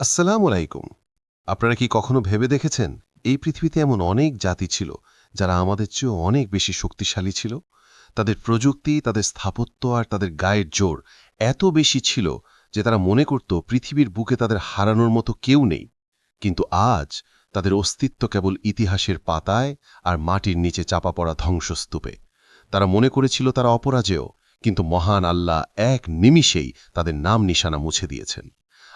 আসসালামু আলাইকুম। আপনারা কি কখনো ভেবে দেখেছেন, এই পৃথিবীতে এমন অনেক জাতি ছিল যারা আমাদের চেয়েও অনেক বেশি শক্তিশালী ছিল? তাদের প্রযুক্তি, তাদের স্থাপত্য আর তাদের গায়ের জোর এত বেশি ছিল যে তারা মনে করত পৃথিবীর বুকে তাদের হারানোর মতো কেউ নেই। কিন্তু আজ তাদের অস্তিত্ব কেবল ইতিহাসের পাতায় আর মাটির নিচে চাপা পড়া ধ্বংসস্তূপে। তারা মনে করেছিল তারা অপরাজেয়, কিন্তু মহান আল্লাহ এক নিমিষেই তাদের নাম নিশানা মুছে দিয়েছেন।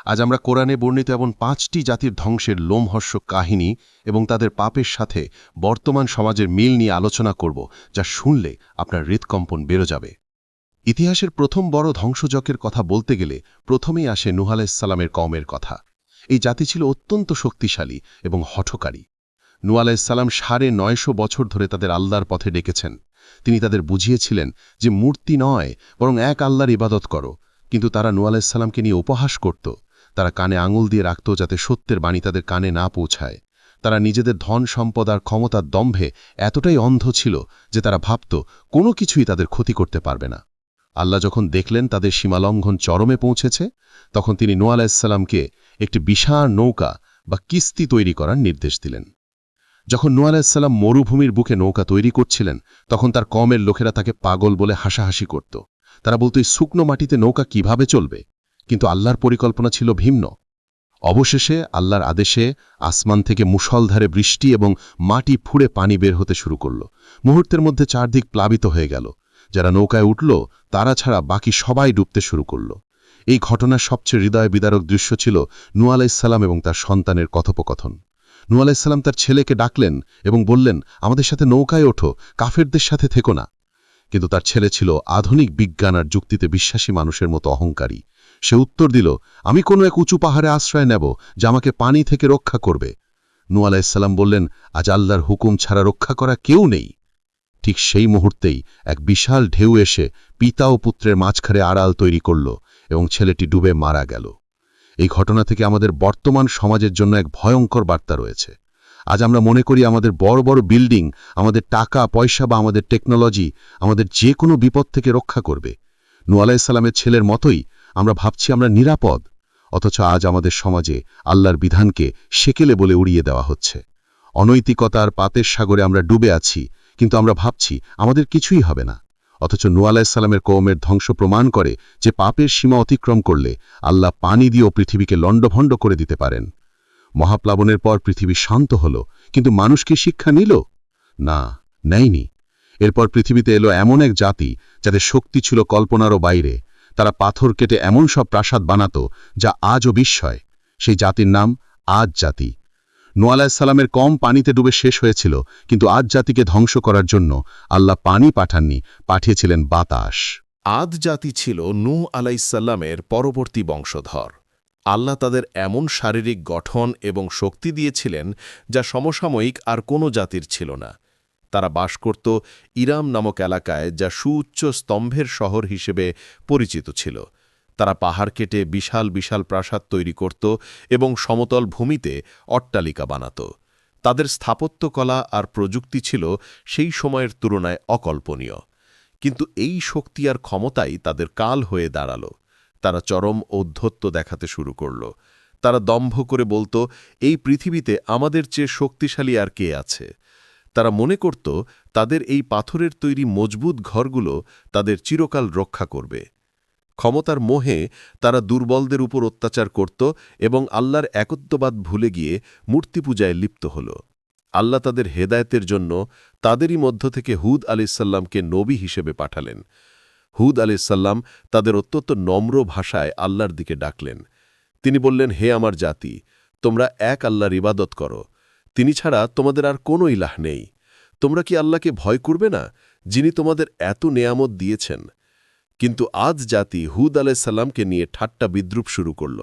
আজ আমরা কোরআনে বর্ণিত এমন পাঁচটি জাতির ধ্বংসের লোমহর্ষ কাহিনী এবং তাদের পাপের সাথে বর্তমান সমাজের মিল নিয়ে আলোচনা করব, যা শুনলে আপনার হৃৎকম্পন বেরো যাবে। ইতিহাসের প্রথম বড় ধ্বংসযকের কথা বলতে গেলে প্রথমেই আসে নুহ আলাইসাল্লামের কমের কথা। এই জাতি ছিল অত্যন্ত শক্তিশালী এবং হঠকারী। নু সাড়ে নয়শো বছর ধরে তাদের আল্লাহর পথে ডেকেছেন। তিনি তাদের বুঝিয়েছিলেন যে মূর্তি নয়, বরং এক আল্লাহর ইবাদত করো। কিন্তু তারা নু নিয়ে উপহাস করত। তারা কানে আঙুল দিয়ে রাখত যাতে সত্যের বাণী তাদের কানে না পৌঁছায়। তারা নিজেদের ধন সম্পদ আর ক্ষমতার দম্ভে এতটাই অন্ধ ছিল যে তারা ভাবত, কোনো কিছুই তাদের ক্ষতি করতে পারবে না। আল্লাহ যখন দেখলেন তাদের সীমালঙ্ঘন চরমে পৌঁছেছে, তখন তিনি নোয়া আলাহিসাল্লামকে একটি বিশাল নৌকা বা কিস্তি তৈরি করার নির্দেশ দিলেন। যখন নোয়া আলাহিসাল্লাম মরুভূমির বুকে নৌকা তৈরি করছিলেন, তখন তার কমের লোকেরা তাকে পাগল বলে হাসাহাসি করত। তারা বলতো, এই শুকনো মাটিতে নৌকা কীভাবে চলবে? কিন্তু আল্লাহর পরিকল্পনা ছিল ভিন্ন। অবশেষে আল্লাহর আদেশে আসমান থেকে মুষলধারে বৃষ্টি এবং মাটি ফুড়ে পানি বের হতে শুরু করল। মুহূর্তের মধ্যে চারদিক প্লাবিত হয়ে গেল। যারা নৌকায় উঠল, তারা ছাড়া বাকি সবাই ডুবতে শুরু করল। এই ঘটনার সবচেয়ে হৃদয় বিদারক দৃশ্য ছিল নু আলাইসাল্লাম এবং তার সন্তানের কথোপকথন। নু আলাইসাল্লাম তার ছেলেকে ডাকলেন এবং বললেন, আমাদের সাথে নৌকায় ওঠো, কাফেরদের সাথে থেকো না। কিন্তু তার ছেলে ছিল আধুনিক বিজ্ঞান আর যুক্তিতে বিশ্বাসী মানুষের মতো অহংকারী। সে উত্তর দিল, আমি কোনো এক উঁচু পাহাড়ে আশ্রয় নেব যা আমাকে পানি থেকে রক্ষা করবে। নু আলাইসাল্লাম বললেন, আজ আল্লাহর হুকুম ছাড়া রক্ষা করা কেউ নেই। ঠিক সেই মুহূর্তেই এক বিশাল ঢেউ এসে পিতা ও পুত্রের মাঝখানে আড়াল তৈরি করল এবং ছেলেটি ডুবে মারা গেল। এই ঘটনা থেকে আমাদের বর্তমান সমাজের জন্য এক ভয়ঙ্কর বার্তা রয়েছে। আজ আমরা মনে করি আমাদের বড় বড় বিল্ডিং, আমাদের টাকা, পয়সা বা আমাদের টেকনোলজি আমাদের যে কোনো বিপদ থেকে রক্ষা করবে। নু আলাইসাল্লামের ছেলের মতোই আমরা ভাবছি আমরা নিরাপদ, অথচ আজ আমাদের সমাজে আল্লাহর বিধানকে সেকেলে বলে উড়িয়ে দেওয়া হচ্ছে। অনৈতিকতার পাতের সাগরে আমরা ডুবে আছি, কিন্তু আমরা ভাবছি আমাদের কিছুই হবে না। অথচ নু আলাহিসাল্লামের কৌমের ধ্বংস প্রমাণ করে যে পাপের সীমা অতিক্রম করলে আল্লাহ পানি দিয়েও পৃথিবীকে লণ্ডভণ্ড করে দিতে পারেন। মহাপ্লাবনের পর পৃথিবী শান্ত হল, কিন্তু মানুষকে শিক্ষা নিল? না, নেয়নি। এরপর পৃথিবীতে এলো এমন এক জাতি যাদের শক্তি ছিল কল্পনারও বাইরে। তারা পাথর কেটে এমন সব প্রাসাদ বানাত যা আজও বিস্ময়। সেই জাতির নাম আজ জাতি। নোয়ালাইসাল্লামের কম পানিতে ডুবে শেষ হয়েছিল, কিন্তু আজ জাতিকে ধ্বংস করার জন্য আল্লাহ পানি পাঠাননি, পাঠিয়েছিলেন বাতাস। আদ জাতি ছিল নূ আলাইসাল্লামের পরবর্তী বংশধর। আল্লাহ তাদের এমন শারীরিক গঠন এবং শক্তি দিয়েছিলেন যা সমসাময়িক আর কোনো জাতির ছিল না। তারা বাস করত ইরাম নামক এলাকায় যা সুউচ্চ স্তম্ভের শহর হিসেবে পরিচিত ছিল। তারা পাহাড় কেটে বিশাল বিশাল প্রাসাদ তৈরি করত এবং সমতল ভূমিতে অট্টালিকা বানাত। তাদের স্থাপত্যকলা আর প্রযুক্তি ছিল সেই সময়ের তুলনায় অকল্পনীয়। কিন্তু এই শক্তি আর ক্ষমতাই তাদের কাল হয়ে দাঁড়াল। তারা চরম ঔদ্ধত্য দেখাতে শুরু করল। তারা দম্ভ করে বলতো, এই পৃথিবীতে আমাদের চেয়ে শক্তিশালী আর কে আছে? তারা মনে করত তাদের এই পাথরের তৈরি মজবুত ঘরগুলো তাদের চিরকাল রক্ষা করবে। ক্ষমতার মোহে তারা দুর্বলদের উপর অত্যাচার করত এবং আল্লাহর একত্ববাদ ভুলে গিয়ে মূর্তি পূজায় লিপ্ত হল। আল্লাহ তাদের হেদায়তের জন্য তাদেরই মধ্য থেকে হুদ আলিসাল্লামকে নবী হিসেবে পাঠালেন। হুদ আলিসাল্লাম তাদের অত্যন্ত নম্র ভাষায় আল্লাহর দিকে ডাকলেন। তিনি বললেন, হে আমার জাতি, তোমরা এক আল্লাহর ইবাদত করো। তিনি ছাড়া তোমাদের আর কোনো ইলাহ নেই। তোমরা কি আল্লাহকে ভয় করবে না, যিনি তোমাদের এত নেয়ামত দিয়েছেন? কিন্তু আজ জাতি হুদ আলাইসাল্লামকে নিয়ে ঠাট্টা বিদ্রুপ শুরু করল।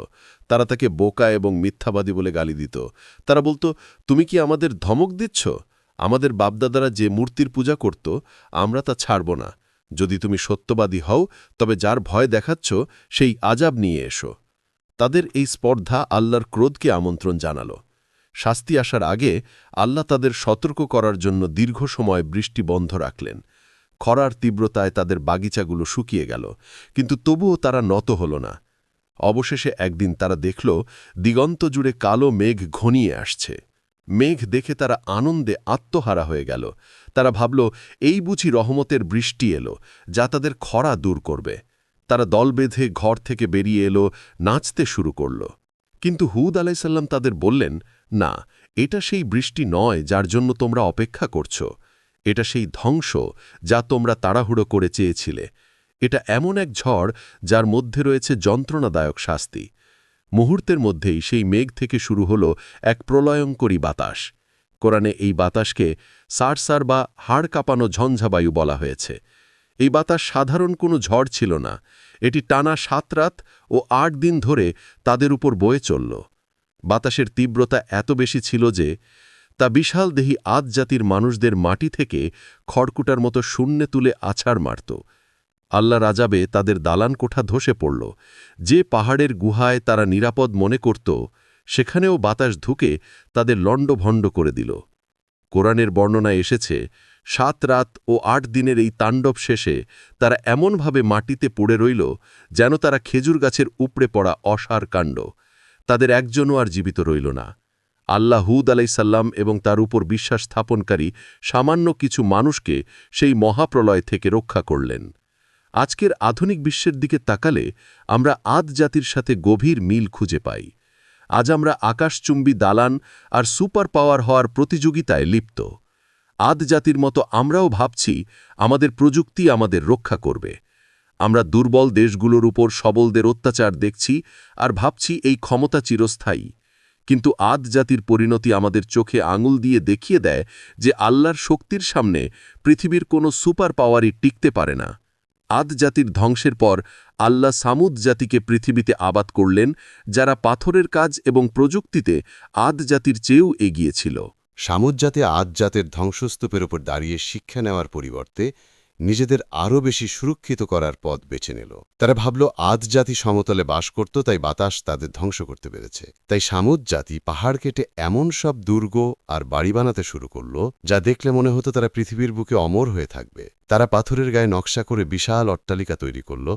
তারা তাকে বোকা এবং মিথ্যাবাদী বলে গালি দিত। তারা বলতো, তুমি কি আমাদের ধমক দিচ্ছ? আমাদের বাপদাদারা যে মূর্তির পূজা করত, আমরা তা ছাড়ব না। যদি তুমি সত্যবাদী হও, তবে যার ভয় দেখাচ্ছ, সেই আজাব নিয়ে এসো। তাদের এই স্পর্ধা আল্লাহর ক্রোধকে আমন্ত্রণ জানালো। শাস্তি আসার আগে আল্লাহ তাদের সতর্ক করার জন্য দীর্ঘ সময় বৃষ্টি বন্ধ রাখলেন। খরার তীব্রতায় তাদের বাগিচাগুলো শুকিয়ে গেল, কিন্তু তবুও তারা নত হল না। অবশেষে একদিন তারা দেখল, দিগন্ত জুড়ে কালো মেঘ ঘনিয়ে আসছে। মেঘ দেখে তারা আনন্দে আত্মহারা হয়ে গেল। তারা ভাবল, এই বুঝি রহমতের বৃষ্টি এলো, যা তাদের খরা দূর করবে। তারা দল বেঁধে ঘর থেকে বেরিয়ে এলো, নাচতে শুরু করল। কিন্তু হুদ আলাইসাল্লাম তাদের বললেন না, এটা সেই বৃষ্টি নয় যার জন্য তোমরা অপেক্ষা করছ। এটা সেই ধ্বংস যা তোমরা তাড়াহুড়ো করে চেয়েছিলে। এটা এমন এক ঝড় যার মধ্যে রয়েছে যন্ত্রণাদায়ক শাস্তি। মুহূর্তের মধ্যেই সেই মেঘ থেকে শুরু হল এক প্রলয়ঙ্করী বাতাস। কোরআনে এই বাতাসকে সারসার বা হাড় কাঁপানো ঝঞ্ঝাবায়ু বলা হয়েছে। এই বাতাস সাধারণ কোনো ঝড় ছিল না। এটি টানা সাত রাত ও আট দিন ধরে তাদের উপর বয়ে চলল। বাতাসের তীব্রতা এত বেশি ছিল যে, তা বিশাল দেহি আদ জাতির মানুষদের মাটি থেকে খড়কুটার মতো শূন্যে তুলে আছাড় মারত। আল্লাহ রাজাবে তাদের দালান কোঠা ধসে পড়ল। যে পাহাড়ের গুহায় তারা নিরাপদ মনে করত, সেখানেও বাতাস ধুকে তাদের লণ্ডভণ্ড করে দিল। কোরআনের বর্ণনায় এসেছে, সাত রাত ও আট দিনের এই তাণ্ডব শেষে তারা এমনভাবে মাটিতে পড়ে রইল যেন তারা খেজুর গাছের উপড়ে পড়া অসার কাণ্ড। তাদের একজনও আর জীবিত রইল না। আল্লাহ হুদ আলাইসাল্লাম এবং তার উপর বিশ্বাস স্থাপনকারী সামান্য কিছু মানুষকে সেই মহাপ্রলয় থেকে রক্ষা করলেন। আজকের আধুনিক বিশ্বের দিকে তাকালে আমরা আদ জাতির সাথে গভীর মিল খুঁজে পাই। আজ আমরা আকাশচুম্বী দালান আর সুপার পাওয়ার হওয়ার প্রতিযোগিতায় লিপ্ত। আদ জাতির মতো আমরাও ভাবছি আমাদের প্রযুক্তি আমাদের রক্ষা করবে। আমরা দুর্বল দেশগুলোর উপর সবলদের অত্যাচার দেখছি আর ভাবছি এই ক্ষমতা চিরস্থায়ী। কিন্তু আদ জাতির পরিণতি আমাদের চোখে আঙুল দিয়ে দেখিয়ে দেয় যে আল্লাহর শক্তির সামনে পৃথিবীর কোনো সুপার পাওয়ারই টিকতে পারে না। আদ জাতির ধ্বংসের পর আল্লাহ সামুদ জাতিকে পৃথিবীতে আবাদ করলেন, যারা পাথরের কাজ এবং প্রযুক্তিতে আদ জাতির চেয়েও এগিয়েছিল সামুদ জাতে আদ জাতের ধ্বংসস্তূপের ওপর দাঁড়িয়ে শিক্ষা নেওয়ার পরিবর্তে নিজেদের আরও বেশি সুরক্ষিত করার পথ বেছে নিল। তারা ভাবল আদ জাতি সমতলে বাস করত, তাই বাতাস তাদের ধ্বংস করতে পেরেছে। তাই সামুদ জাতি পাহাড় কেটে এমন সব দুর্গ আর বাড়ি বানাতে শুরু করল, যা দেখলে মনে হতো তারা পৃথিবীর বুকে অমর হয়ে থাকবে। তারা পাথরের গায়ে নকশা করে বিশাল অট্টালিকা তৈরি করল,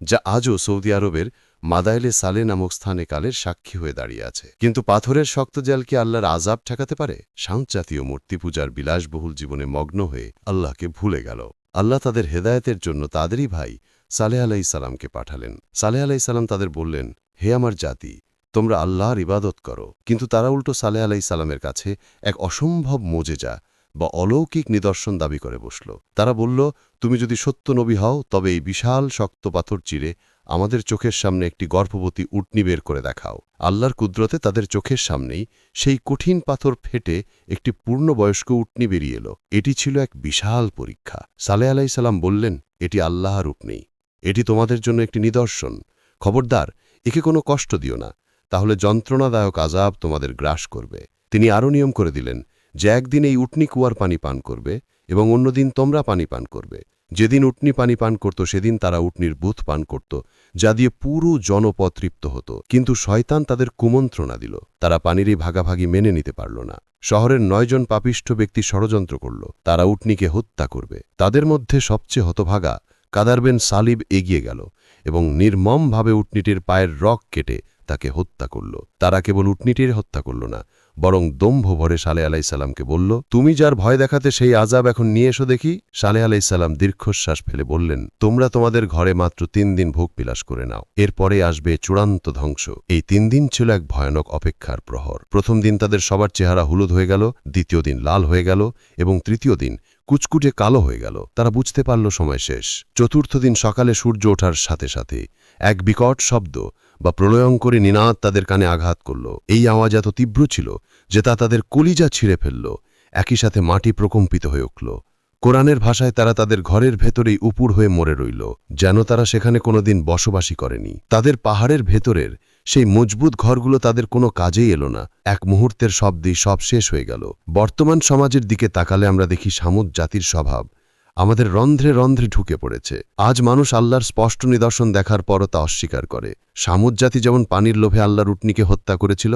যা আজও সৌদি আরবের মাদাইলে সালে নামক স্থানে কালের সাক্ষী হয়ে দাঁড়িয়ে আছে। কিন্তু পাথরের শক্ত জাল কি আল্লাহর আজাব ঠেকাতে পারে? সাউথ জাতীয় মূর্তি পূজার বিলাসবহুল জীবনে মগ্ন হয়ে আল্লাহকে ভুলে গেল। আল্লাহ তাদের হেদায়তের জন্য তাদেরই ভাই সালেহ আলাই সালামকে পাঠালেন। সালেহ আলাই সালাম তাদের বললেন, হে আমার জাতি, তোমরা আল্লাহর ইবাদত করো। কিন্তু তারা উল্টো সালেহ আলাই সালামের কাছে এক অসম্ভব মোজেজা বা অলৌকিক নিদর্শন দাবি করে বসল। তারা বলল, তুমি যদি সত্য নবী হও, তবে এই বিশাল শক্ত পাথর চিরে আমাদের চোখের সামনে একটি গর্ভবতী উটনি বের করে দেখাও। আল্লাহর কুদরতে তাদের চোখের সামনেই সেই কঠিন পাথর ফেটে একটি পূর্ণবয়স্ক উটনি বেরিয়ে এলো। এটি ছিল এক বিশাল পরীক্ষা। সালে আলাইসাল্লাম বললেন, এটি আল্লাহর উটনি এটি তোমাদের জন্য একটি নিদর্শন। খবরদার, একে কোনো কষ্ট দিও না। তাহলে যন্ত্রণাদায়ক আজাব তোমাদের গ্রাস করবে। তিনি আরও নিয়ম করে দিলেন, যে একদিন এই উটনি কুয়ার পানি পান করবে এবং অন্যদিন তোমরা পানি পান করবে। যেদিন উটনি পানি পান করত, সেদিন তারা উটনির বুথ পান করত, যা দিয়ে পুরো জনপদ তৃপ্ত হতো। কিন্তু শয়তান তাদের কুমন্ত্রণা দিল। তারা পানিরই ভাগাভাগি মেনে নিতে পারল না। শহরের নয়জন পাপিষ্ঠ ব্যক্তি ষড়যন্ত্র করল। তারা উটনিকে হত্যা করবে। তাদের মধ্যে সবচেয়ে হতভাগা কাদারবেন সালিব এগিয়ে গেল এবং নির্মমভাবে উটনিটির পায়ের রক কেটে তাকে হত্যা করল। তারা কেবল উটনিটির হত্যা করল না, বরং দম্ভ ভরে সালে আলাইসাল্লামকে বলল, তুমি যার ভয় দেখাতে সেই আজাব এখন নিয়ে এসো দেখি। সালে আলাইসাল্লাম দীর্ঘশ্বাস ফেলে বললেন, তোমরা তোমাদের ঘরে মাত্র তিন দিন ভোগ বিলাস করে নাও। এরপরে আসবে চূড়ান্ত ধ্বংস। এই তিন দিন ছিল এক ভয়ানক অপেক্ষার প্রহর। প্রথম দিন তাদের সবার চেহারা হলুদ হয়ে গেল, দ্বিতীয় দিন লাল হয়ে গেল এবং তৃতীয় দিন কুচকুটে কালো হয়ে গেল। তারা বুঝতে পারল সময় শেষ। চতুর্থ দিন সকালে সূর্য ওঠার সাথে সাথে এক বিকট শব্দ বা প্রলয়ঙ্করী নিনাদ তাদের কানে আঘাত করল। এই আওয়াজ এত তীব্র ছিল যে তা তাদের কলিজা ছিঁড়ে ফেলল। একই সাথে মাটি প্রকম্পিত হয়ে উঠল। কোরআনের ভাষায় তারা তাদের ঘরের ভেতরেই উপুর হয়ে মরে রইল, যেন তারা সেখানে কোনোদিন বসবাসী করেনি। তাদের পাহাড়ের ভেতরের সেই মজবুত ঘরগুলো তাদের কোনো কাজেই এলো না। এক মুহূর্তের শব্দেই সব শেষ হয়ে গেল। বর্তমান সমাজের দিকে তাকালে আমরা দেখি সামুদ জাতির স্বভাব। আমাদের রন্ধ্রে রন্ধ্রে ঢুকে পড়েছে। আজ মানুষ আল্লাহর স্পষ্ট নিদর্শন দেখার পরও তা অস্বীকার করে। সামুদ জাতি যেমন পানির লোভে আল্লাহর উটনিকে হত্যা করেছিল,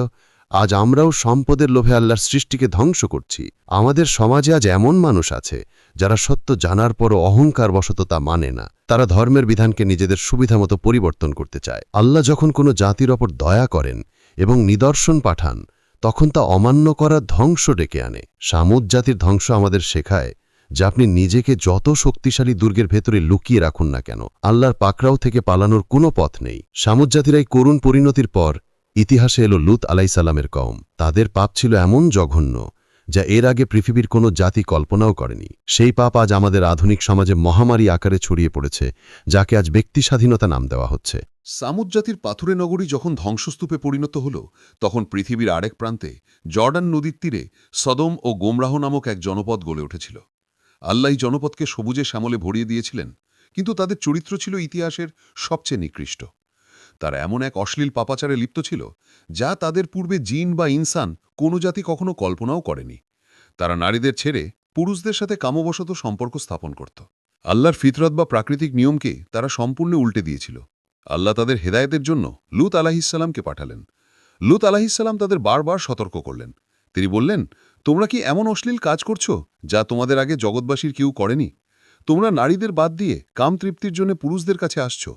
আজ আমরাও সম্পদের লোভে আল্লাহর সৃষ্টিকে ধ্বংস করছি। আমাদের সমাজে আজ এমন মানুষ আছে, যারা সত্য জানার পরও অহংকার বশত তা মানে না। তারা ধর্মের বিধানকে নিজেদের সুবিধামতো পরিবর্তন করতে চায়। আল্লাহ যখন কোনো জাতির ওপর দয়া করেন এবং নিদর্শন পাঠান, তখন তা অমান্য করার ধ্বংস ডেকে আনে। সামুদ জাতির ধ্বংস আমাদের শেখায় যে আপনি নিজেকে যত শক্তিশালী দুর্গের ভেতরে লুকিয়ে রাখুন না কেন, আল্লাহর পাকড়াও থেকে পালানোর কোনো পথ নেই। সামুদ জাতির করুণ পরিণতির পর, ইতিহাসে এলো লুত আলাইসাল্লামের কম তাদের পাপ ছিল এমন জঘন্য, যা এর আগে পৃথিবীর কোনো জাতি কল্পনাও করেনি। সেই পাপ আজ আমাদের আধুনিক সমাজে মহামারী আকারে ছড়িয়ে পড়েছে, যাকে আজ ব্যক্তি স্বাধীনতা নাম দেওয়া হচ্ছে। সামুদ জাতির পাথুরে নগরী যখন ধ্বংসস্তূপে পরিণত হল, তখন পৃথিবীর আরেক প্রান্তে জর্ডান নদীর তীরে সদম ও গোমরাহ নামক এক জনপদ গড়ে উঠেছিল। আল্লাহ জনপদকে সবুজে শ্যামলে ভরিয়ে দিয়েছিলেন, কিন্তু তাদের চরিত্র ছিল ইতিহাসের সবচেয়ে নিকৃষ্ট। তারা এমন এক অশ্লীল পাপাচারে লিপ্ত ছিল, যা তাদের পূর্বে জিন বা ইনসান কোনো জাতি কখনো কল্পনাও করেনি। তারা নারীদের ছেড়ে পুরুষদের সাথে কামবশত সম্পর্ক স্থাপন করত। আল্লাহর ফিতরত বা প্রাকৃতিক নিয়মকে তারা সম্পূর্ণ উল্টে দিয়েছিল। আল্লাহ তাদের হেদায়েতের জন্য লুত আলাহিসাল্লামকে পাঠালেন। লুত আলাহিসাল্লাম তাদের বারবার সতর্ক করলেন। তিনি বললেন তোমরা কি এমন অশ্লীল কাজ করছ যা তোমাদের আগে জগৎবাসীর কেউ করেনি? তোমরা নারীদের বাদ দিয়ে কাম তৃপ্তির জন্য পুরুষদের কাছে আসছো,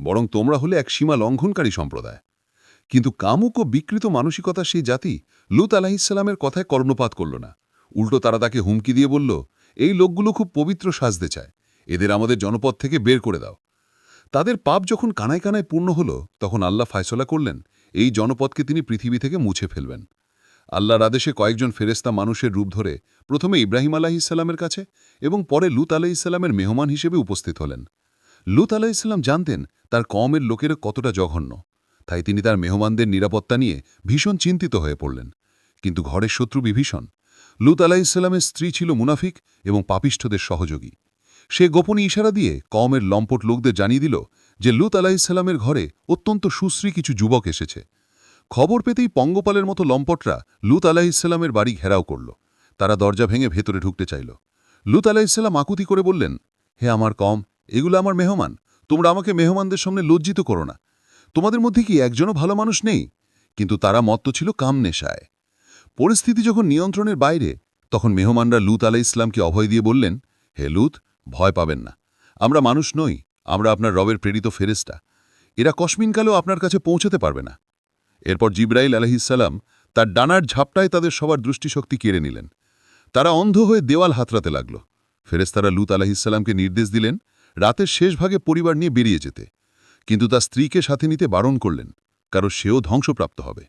বরং তোমরা হলে এক সীমা লঙ্ঘনকারী সম্প্রদায়। কিন্তু কামুক ও বিকৃত মানসিকতা সেই জাতি লুত আলাহিসাল্লামের কথায় কর্ণপাত করল না। উল্টো তারা তাকে হুমকি দিয়ে বলল, এই লোকগুলো খুব পবিত্র সাজতে চায়। এদের আমাদের জনপদ থেকে বের করে দাও। তাদের পাপ যখন কানায় কানায় পূর্ণ হল, তখন আল্লাহ ফায়সলা করলেন, এই জনপদকে তিনি পৃথিবী থেকে মুছে ফেলবেন। আল্লাহর আদেশে কয়েকজন ফেরেস্তা মানুষের রূপ ধরে প্রথমে ইব্রাহিম আলাহিসাল্লামের কাছে এবং পরে লুত আলাহিসাল্লামের মেহমান হিসেবে উপস্থিত হলেন। লুত আলাহিসাল্লাম জানতেন তার কমের লোকেরা কতটা জঘন্য। তাই তিনি তার মেহমানদের নিরাপত্তা নিয়ে ভীষণ চিন্তিত হয়ে পড়লেন। কিন্তু ঘরের শত্রু বিভীষণ, লুত আলাহিসাল্লামের স্ত্রী ছিল মুনাফিক এবং পাপিষ্ঠদের সহযোগী। সে গোপনী ইশারা দিয়ে কমের লম্পট লোকদের জানিয়ে দিল যে লুত আলাহিসাল্লামের ঘরে অত্যন্ত সুশ্রী কিছু যুবক এসেছে। খবর পেতেই পঙ্গপালের মতো লম্পটরা লুত আলাহিসাল্লামের বাড়ি ঘেরাও করল। তারা দরজা ভেঙে ভেতরে ঢুকতে চাইল। লুত আলাহিসাল্লাম আকুতি করে বললেন, হে আমার কম, এগুলো আমার মেহমান। তোমরা আমাকে মেহমানদের সামনে লজ্জিত করো না। তোমাদের মধ্যে কি একজনও ভালো মানুষ নেই? কিন্তু তারা মত্ত ছিল কাম নেশায় পরিস্থিতি যখন নিয়ন্ত্রণের বাইরে, তখন মেহমানরা লুত আলাই ইসলামকে অভয় দিয়ে বললেন, হে লুত, ভয় পাবেন না। আমরা মানুষ নই, আমরা আপনার রবের প্রেরিত ফেরেস্তা এরা কসমিনকালেও আপনার কাছে পৌঁছতে পারবে না। এরপর জিব্রাইল আলহিসাল্লাম তার ডানার ঝাপটায় তাদের সবার দৃষ্টিশক্তি কেড়ে নিলেন। তারা অন্ধ হয়ে দেওয়াল হাতরাতে লাগল। ফেরেস্তারা লুত আলাহিসাল্লামকে নির্দেশ দিলেন রাতের শেষ ভাগে পরিবার নিয়ে বেরিয়ে যেতে। কিন্তু তার স্ত্রীকে সাথে নিতে বারণ করলেন, কারণ সেও ধ্বংসপ্রাপ্ত হবে।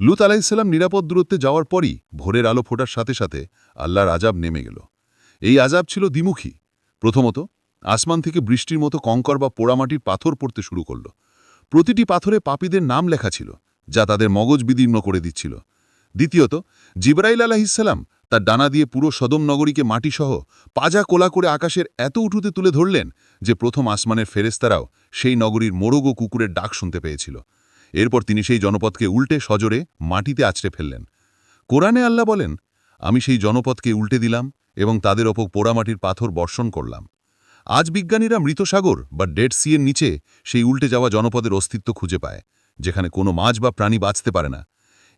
লুত আলাহিসাল্লাম নিরাপদ দূরত্বে যাওয়ার পরই ভোরের আলো ফোটার সাথে সাথে আল্লাহর আজাব নেমে গেল। এই আজাব ছিল দ্বিমুখী। প্রথমত, আসমান থেকে বৃষ্টির মতো কঙ্কর বা পোড়ামাটির পাথর পড়তে শুরু করল। প্রতিটি পাথরে পাপীদের নাম লেখা ছিল। যা তাদের মগজ বিদীর্ণ করে দিচ্ছিল। দ্বিতীয়ত, জিব্রাইল আলাহিসাল্লাম তার ডানা দিয়ে পুরো সদম নগরীকে মাটিসহ পাজা কোলা করে আকাশের এত উঠুতে তুলে ধরলেন যে প্রথম আসমানের ফেরেস্তারাও সেই নগরীর মোরগ ও কুকুরের ডাক শুনতে পেয়েছিল। এরপর তিনি সেই জনপদকে উল্টে সজোরে মাটিতে আছড়ে ফেললেন। কোরআনে আল্লাহ বলেন, আমি সেই জনপদকে উল্টে দিলাম এবং তাদের ওপর পোড়ামাটির পাথর বর্ষণ করলাম। আজ বিজ্ঞানীরা মৃতসাগর বা ডেড সিয়ের নিচে সেই উল্টে যাওয়া জনপদের অস্তিত্ব খুঁজে পায়। যেখানে কোনো মাছ বা প্রাণী বাঁচতে পারে না।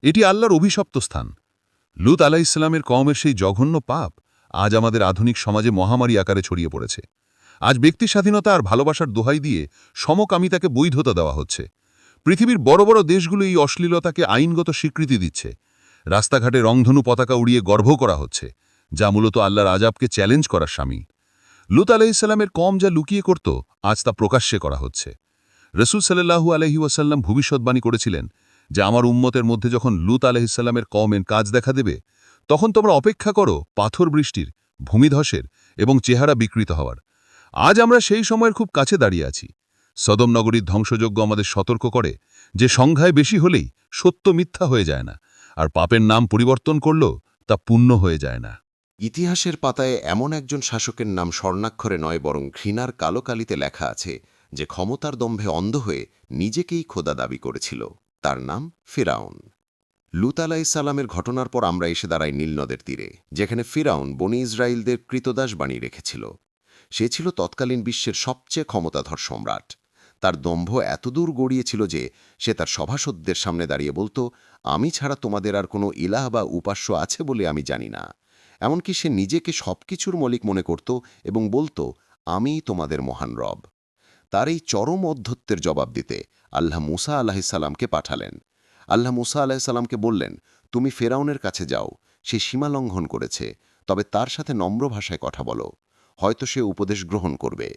এটি আল্লাহর অভিশপ্ত স্থান। লুত আলাহ ইসলামের কওমের সেই জঘন্য পাপ আজ আমাদের আধুনিক সমাজে মহামারী আকারে ছড়িয়ে পড়েছে। আজ ব্যক্তি স্বাধীনতা আর ভালোবাসার দোহাই দিয়ে সমকামিতাকে বৈধতা দেওয়া হচ্ছে। পৃথিবীর বড় বড় দেশগুলো এই অশ্লীলতাকে আইনগত স্বীকৃতি দিচ্ছে। রাস্তাঘাটে রংধনু পতাকা উড়িয়ে গর্ভ করা হচ্ছে, যা মূলত আল্লাহর আজাবকে চ্যালেঞ্জ করার স্বামী। লুত আলাহ ইসলামের কম যা লুকিয়ে করত, আজ তা প্রকাশ্যে করা হচ্ছে। রসুল সাল্লাহু আলহি ওয়াসাল্লাম ভবিষ্যৎবাণী করেছিলেন যে আমার উম্মতের মধ্যে যখন লুত আলহিসাল্লামের কমের কাজ দেখা দেবে, তখন তোমরা অপেক্ষা করো পাথর বৃষ্টির, ভূমিধসের এবং চেহারা বিকৃত হওয়ার। আজ আমরা সেই সময়ের খুব কাছে দাঁড়িয়ে আছি। সদম নগরীর ধ্বংসযজ্ঞ আমাদের সতর্ক করে যে সংখ্যায় বেশি হলেই সত্য মিথ্যা হয়ে যায় না, আর পাপের নাম পরিবর্তন করলেও তা পুণ্য হয়ে যায় না। ইতিহাসের পাতায় এমন একজন শাসকের নাম স্বর্ণাক্ষরে নয়, বরং ঘৃণার কালো কালিতে লেখা আছে যে ক্ষমতার দম্ভে অন্ধ হয়ে নিজেকেই খোদা দাবি করেছিল। তার নাম ফিরাউন। লুত আলাইসাল্লামের ঘটনার পর আমরা এসে দাঁড়াই নীলনদের তীরে, যেখানে ফিরাউন বনি ইসরায়েলদের কৃতদাস বানিয়ে রেখেছিল। সে ছিল তৎকালীন বিশ্বের সবচেয়ে ক্ষমতাধর সম্রাট। তার দম্ভ এতদূর গড়িয়েছিল যে সে তার সভাসদদের সামনে দাঁড়িয়ে বলতো, আমি ছাড়া তোমাদের আর কোনো ইলাহ বা উপাস্য আছে বলে আমি জানি না। এমনকি সে নিজেকে সবকিছুর মলিক মনে করত এবং বলতো, আমিই তোমাদের মহান রব। তার এই চরম অধ্যত্বের জবাব দিতে আল্লাহ মুসা আলাহিসাল্লামকে পাঠালেন। আল্লাহ মুসা আলাহিসাল্লামকে বললেন, তুমি ফেরাউনের কাছে যাও, সে সীমা লঙ্ঘন করেছে, তবে তার সাথে নম্র ভাষায় কথা বলো, হয়তো সে উপদেশ গ্রহণ করবে।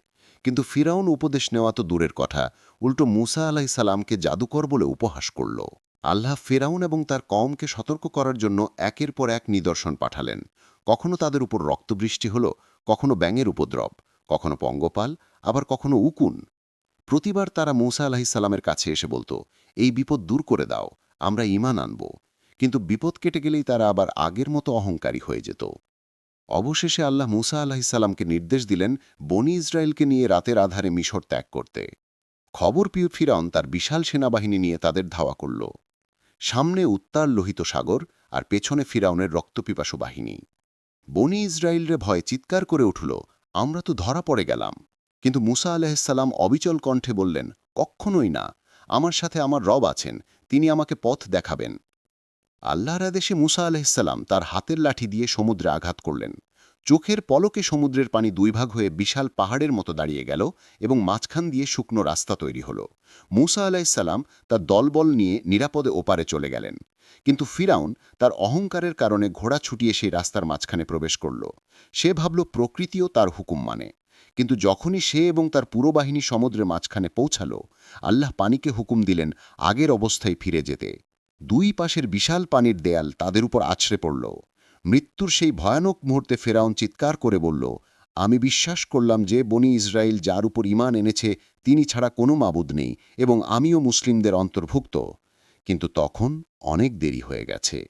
কিন্তু ফিরাউন উপদেশ নেওয়া তো দূরের কথা, উল্টো মুসা আলাহিসাল্লামকে জাদুকর বলে উপহাস করল। আল্লাহ ফেরাউন এবং তার কমকে সতর্ক করার জন্য একের পর এক নিদর্শন পাঠালেন। কখনো তাদের উপর রক্তবৃষ্টি হল, কখনো ব্যাঙের উপদ্রব। কখনো পঙ্গপাল, আবার কখনো উকুন। প্রতিবার তারা মূসা আলাহিসাল্লামের কাছে এসে বলতো, এই বিপদ দূর করে দাও, আমরা ইমান আনব। কিন্তু বিপদ কেটে গেলেই তারা আবার আগের মতো অহংকারী হয়ে যেত। অবশেষে আল্লাহ মুসা আলাহিসাল্লামকে নির্দেশ দিলেন বনি ইসরায়েলকে নিয়ে রাতের আধারে মিশর ত্যাগ করতে। খবর পিউ ফিরাউন তার বিশাল সেনাবাহিনী নিয়ে তাদের ধাওয়া করল। সামনে উত্তাল লোহিত সাগর আর পেছনে ফিরাউনের রক্তপিপাসু বাহিনী। বনি ইসরায়েলরে ভয়ে চিৎকার করে উঠল আমরা তো ধরা পড়ে গেলাম। কিন্তু মুসা আলাহিসাল্লাম অবিচল কণ্ঠে বললেন কক্ষণই না। আমার সাথে আমার রব আছেন। তিনি আমাকে পথ দেখাবেন। আল্লাহর আদেশে মুসা আলাহিসাল্লাম তার হাতের লাঠি দিয়ে সমুদ্রে আঘাত করলেন। চোখের পলকে সমুদ্রের পানি দুই ভাগ হয়ে বিশাল পাহাড়ের মতো দাঁড়িয়ে গেল এবং মাঝখান দিয়ে শুকনো রাস্তা তৈরি হল। মুসা আলাহিসাল্লাম তার দলবল নিয়ে নিরাপদে ওপারে চলে গেলেন। কিন্তু ফিরাউন তার অহংকারের কারণে ঘোড়া ছুটিয়ে সেই রাস্তার মাঝখানে প্রবেশ করল। সে ভাবল, প্রকৃতিও তার হুকুম মানে। কিন্তু যখনই সে এবং তার পুরো বাহিনী সমুদ্রের মাঝখানে পৌঁছাল, আল্লাহ পানিকে হুকুম দিলেন আগের অবস্থায় ফিরে যেতে। দুই পাশের বিশাল পানির দেয়াল তাদের উপর আছড়ে পড়ল। মৃত্যুর সেই ভয়ানক মুহূর্তে ফেরাউন চিৎকার করে বলল, আমি বিশ্বাস করলাম যে বনি ইসরায়েল যার উপর ইমান এনেছে, তিনি ছাড়া কোনো মাবুদ নেই এবং আমিও মুসলিমদের অন্তর্ভুক্ত। কিন্তু তখন অনেক দেরি হয়ে গেছে।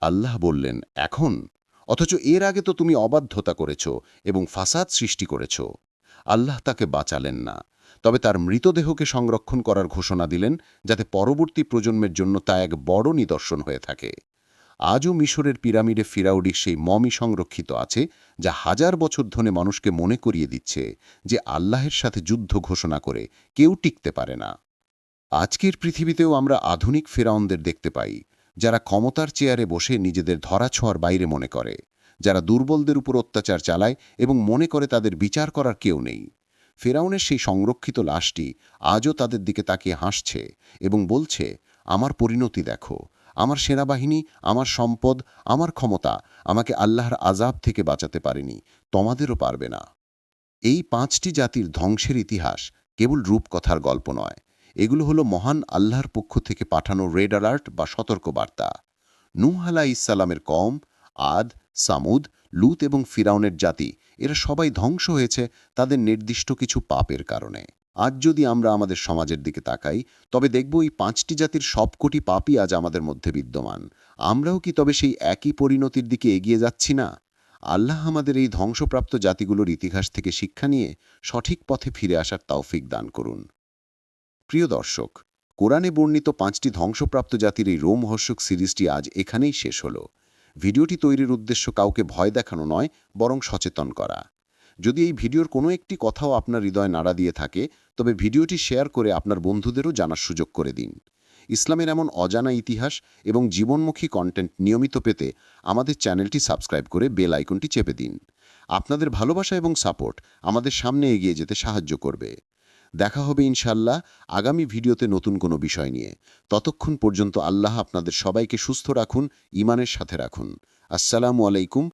আল্লাহ বললেন, এখন? অথচ এর আগে তো তুমি অবাধ্যতা করেছ এবং ফাসাদ সৃষ্টি করেছ। আল্লাহ তাকে বাঁচালেন না। তবে তার মৃতদেহকে সংরক্ষণ করার ঘোষণা দিলেন, যাতে পরবর্তী প্রজন্মের জন্য তা এক বড় নিদর্শন হয়ে থাকে। আজও মিশরের পিরামিডে ফিরাউডির সেই মমি সংরক্ষিত আছে, যা হাজার বছর ধরে মানুষকে মনে করিয়ে দিচ্ছে যে আল্লাহের সাথে যুদ্ধ ঘোষণা করে কেউ টিকতে পারে না। আজকের পৃথিবীতেও আমরা আধুনিক ফেরাউনদের দেখতে পাই, যারা ক্ষমতার চেয়ারে বসে নিজেদের ধরাছোঁয়ার বাইরে মনে করে, যারা দুর্বলদের উপর অত্যাচার চালায় এবং মনে করে তাদের বিচার করার কেউ নেই। ফেরাউনের সেই সংরক্ষিত লাশটি আজও তাদের দিকে তাকিয়ে হাসছে এবং বলছে, আমার পরিণতি দেখো আমার সেনাবাহিনী, আমার সম্পদ, আমার ক্ষমতা আমাকে আল্লাহর আজাব থেকে বাঁচাতে পারেনি, তোমাদেরও পারবে না। এই পাঁচটি জাতির ধ্বংসের ইতিহাস কেবল রূপকথার গল্প নয়, এগুলো হলো মহান আল্লাহর পক্ষ থেকে পাঠানো রেড অ্যালার্ট বা সতর্কবার্তা। নূহ আলা ইসালামের কম আদ, সামুদ, লুত এবং ফিরাউনের জাতি, এরা সবাই ধ্বংস হয়েছে তাদের নির্দিষ্ট কিছু পাপের কারণে। আজ যদি আমরা আমাদের সমাজের দিকে তাকাই, তবে দেখব এই পাঁচটি জাতির সবকটি পাপই আজ আমাদের মধ্যে বিদ্যমান। আমরাও কি তবে সেই একই পরিণতির দিকে এগিয়ে যাচ্ছি না? আল্লাহ আমাদের এই ধ্বংসপ্রাপ্ত জাতিগুলোর ইতিহাস থেকে শিক্ষা নিয়ে সঠিক পথে ফিরে আসার তৌফিক দান করুন। প্রিয় দর্শক, কোরআনে বর্ণিত পাঁচটি ধ্বংসপ্রাপ্ত জাতির এই রোমহর্ষক সিরিজটি আজ এখানেই শেষ হল। ভিডিওটি তৈরির উদ্দেশ্য কাউকে ভয় দেখানো নয়, বরং সচেতন করা। যদি এই ভিডিওর কোনো একটি কথাও আপনার হৃদয় নাড়া দিয়ে থাকে তবে ভিডিওটি শেয়ার করে আপনার বন্ধুদেরও জানার সুযোগ করে দিন। ইসলামের এমন অজানা ইতিহাস এবং জীবনমুখী কন্টেন্ট নিয়মিত পেতে আমাদের চ্যানেলটি সাবস্ক্রাইব করে বেল আইকনটি চেপে দিন। আপনাদের ভালোবাসা এবং সাপোর্ট আমাদের সামনে এগিয়ে যেতে সাহায্য করবে। দেখা হবে ইনশাল্লাহ আগামী ভিডিওতে নতুন কোনো বিষয় নিয়ে। ততক্ষণ পর্যন্ত আল্লাহ আপনাদের সবাইকে সুস্থ রাখুন ইমানের সাথে রাখুন। আসসালামু আলাইকুম